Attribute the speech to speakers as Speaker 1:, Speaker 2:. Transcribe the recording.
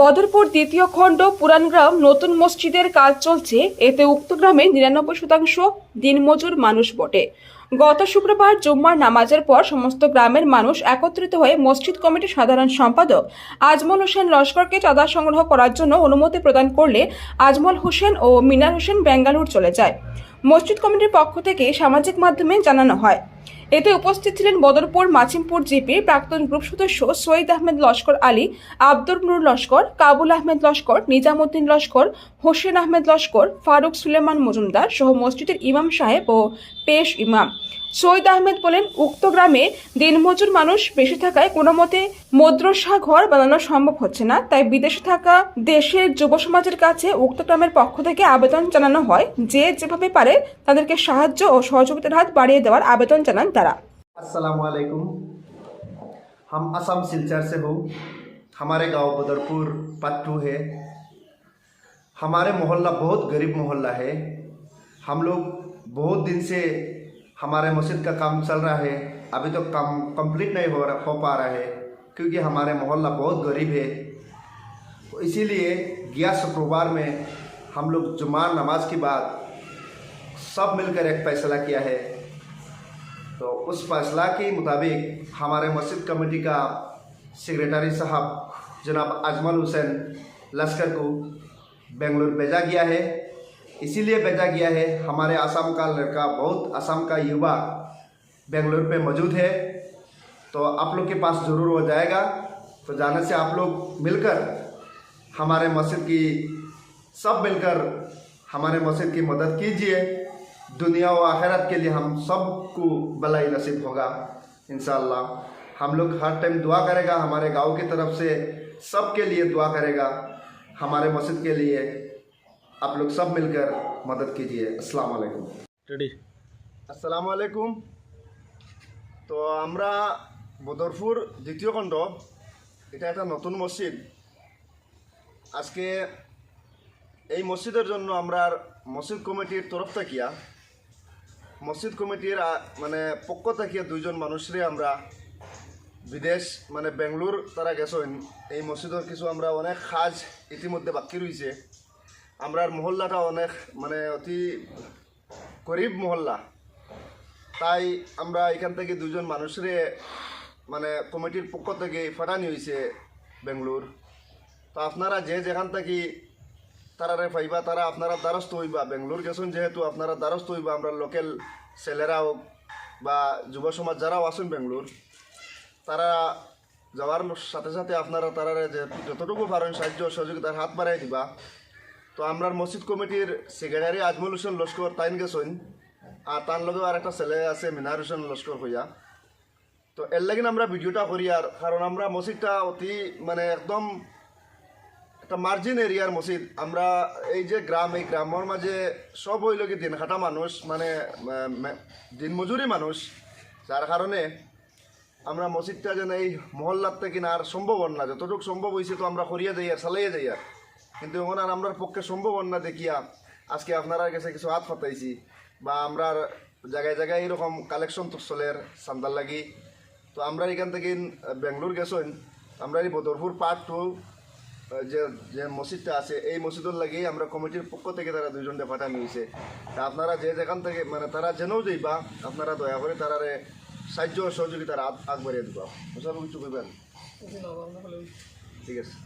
Speaker 1: বদরপুর দ্বিতীয় খণ্ড পুরানগ্রাম নতুন মসজিদের কাজ চলছে। এতে উক্ত গ্রামে নিরানব্বই শতাংশ দিনমজুর মানুষ বটে। গত শুক্রবার জুম্মার নামাজের পর সমস্ত গ্রামের মানুষ একত্রিত হয়ে মসজিদ কমিটির সাধারণ সম্পাদক আজমল হোসেন লস্করকে চাঁদা সংগ্রহ করার জন্য অনুমতি প্রদান করলে আজমল হোসেন ও মিনার হোসেন বেঙ্গালুর চলে যায়। মসজিদ কমিটির পক্ষ থেকে সামাজিক মাধ্যমে জানানো হয়। এতে উপস্থিত ছিলেন বদরপুর, মাছিমপুর জিপির প্রাক্তন গ্রুপ সদস্য সৈয়দ আহমেদ লস্কর আলী, আব্দুর নুর লস্কর, কাবুল আহমেদ লস্কর, নিজামুদ্দিন লস্কর, হোসেন আহমেদ লস্কর, ফারুক সুলেমান মজুমদার সহ মসজিদের ইমাম সাহেব ও পেশ ইমাম। সৈয়দ আহমেদ বলেন, উক্ত গ্রামে দিনমজুর মানুষ বেশি থাকায় কোনো মতে মদ্রসা ঘর বানানো সম্ভব হচ্ছে না, তাই বিদেশে থাকা দেশের যুব সমাজের কাছে উক্ত গ্রামের পক্ষ থেকে আবেদন জানানো হয়। যে যেভাবে পারে তাদেরকে সাহায্য ও সহযোগিতার হাত বাড়িয়ে দেওয়ার আবেদন জানান তারা।
Speaker 2: अस्सलाम हम असम सिलचर से हो। हमारे गाँव बदरपुर, पट्टू है। हमारे मोहल्ला बहुत गरीब मोहल्ला है। हम लोग बहुत दिन से हमारे मस्जिद का काम चल रहा है। अभी तो काम कंप्लीट नहीं हो रहा, हो पा रहा है, क्योंकि हमारे मोहल्ला बहुत गरीब है। इसीलिए गया शुक्रवार में हम लोग जुमार नमाज़ के बाद सब मिलकर एक फैसला किया है। तो उस फैसला के मुताबिक हमारे मस्जिद कमेटी का सेक्रेटरी साहब जनाब अजमल हुसैन लश्कर को बेंगलुरु भेजा गया है। इसीलिए भेजा गया है, हमारे असम का लड़का, बहुत असम का युवा बेंगलुरु पे मौजूद है। तो आप लोग के पास ज़रूर हो जाएगा। तो जाने से आप लोग मिलकर हमारे मस्जिद की, सब मिलकर हमारे मस्जिद की मदद कीजिए। दुनिया व आखिरत के लिए हम सबको भलाई नसीब होगा इंशाल्लाह हम लोग हर टाइम दुआ करेगा हमारे गांव की तरफ से सबके लिए दुआ करेगा हमारे मस्जिद के लिए आप लोग सब मिलकर मदद कीजिए अस्सलाम वालेकुम
Speaker 3: রেডি
Speaker 2: আসসালামু আলাইকুম তো আমরা বদরপুর দ্বিতীয় খণ্ড এটা একটা নতুন মসজিদ আজকে এই মসজিদের জন্য আমরা মসজিদ কমিটির তরফ থাকিয়া মসজিদ কমিটির মানে পক্ষ থাকিয়া দুইজন মানুষরে আমরা বিদেশ মানে বেঙ্গলোর তারা গেছেন। এই মসজিদের কিছু আমরা অনেক কাজ ইতিমধ্যে বাকি রয়েছে। আমরার মহল্লাটা অনেক মানে অতি গরিব মহল্লা। তাই আমরা এখান থেকে দুজন মানুষরে মানে কমিটির পক্ষ থেকে ফাটানি হয়েছে বেঙ্গলোর। তো আপনারা যে যেখান থেকে তারারে পাইবা তারা আপনারা দ্বারস্থ হইবা। বেঙ্গলোর গেছেন যেহেতু আপনারা দ্বারস্থ হইবা, আমরা লোকাল ছেলেরা হোক বা যুব সমাজ যারাও আসুন বেঙ্গলোর, তারা যাওয়ার সাথে সাথে আপনারা তারারে যে যতটুকু পারেন সাহায্য সহযোগিতার হাত বাড়াই দিবা। তো আমরা মসজিদ কমিটির সেক্রেটারি আজমল হোসেন লস্কর তাইন গেছেন, আর তার লগে আর একটা ছেলে আছে, মিনার হোসেন লস্কর হইয়া। তো এর লাগিন আমরা ভিডিওটা করি, আর কারণ আমরা মসজিদটা অতি মানে একদম একটা মার্জিন এরিয়ার মসজিদ। আমরা এই যে গ্রাম, এই গ্রামের মাঝে সব হইল কি দিন খাটা মানুষ মানে দিনমজুরি মানুষ। যার কারণে আমরা মসজিদটা যেন এই মহল্লার থেকে আর সম্ভব না। যতটুকু সম্ভব হয়েছে তো আমরা করিয়া যাই আর, চালাইয়া যাই আর। কিন্তু এখন আর আমরার পক্ষে সম্ভব না দেখিয়া। আজকে আপনারা কাছে কিছু হাত ফাটাইছি বা আমরা জায়গায় জায়গায় এরকম কালেকশন তো চলের সান্দার লাগি। তো আমরা এখান থেকে বেঙ্গলোর গেছেন। আমরা এই বদরপুর পার্ট টু যে যে মসজিদটা আছে এই মসজিদের লাগেই আমরা কমিটির পক্ষ থেকে তারা দুজনকে পাঠানো হয়েছে। তা আপনারা যে যেখান থেকে মানে তারা জেনেও যাইবা আপনারা দয়া করে তারা সাহায্য সহযোগিতা সহযোগিতার হাত আগবাড়িয়ে দিবা। ওসব কিছু করবেন ঠিক আছে।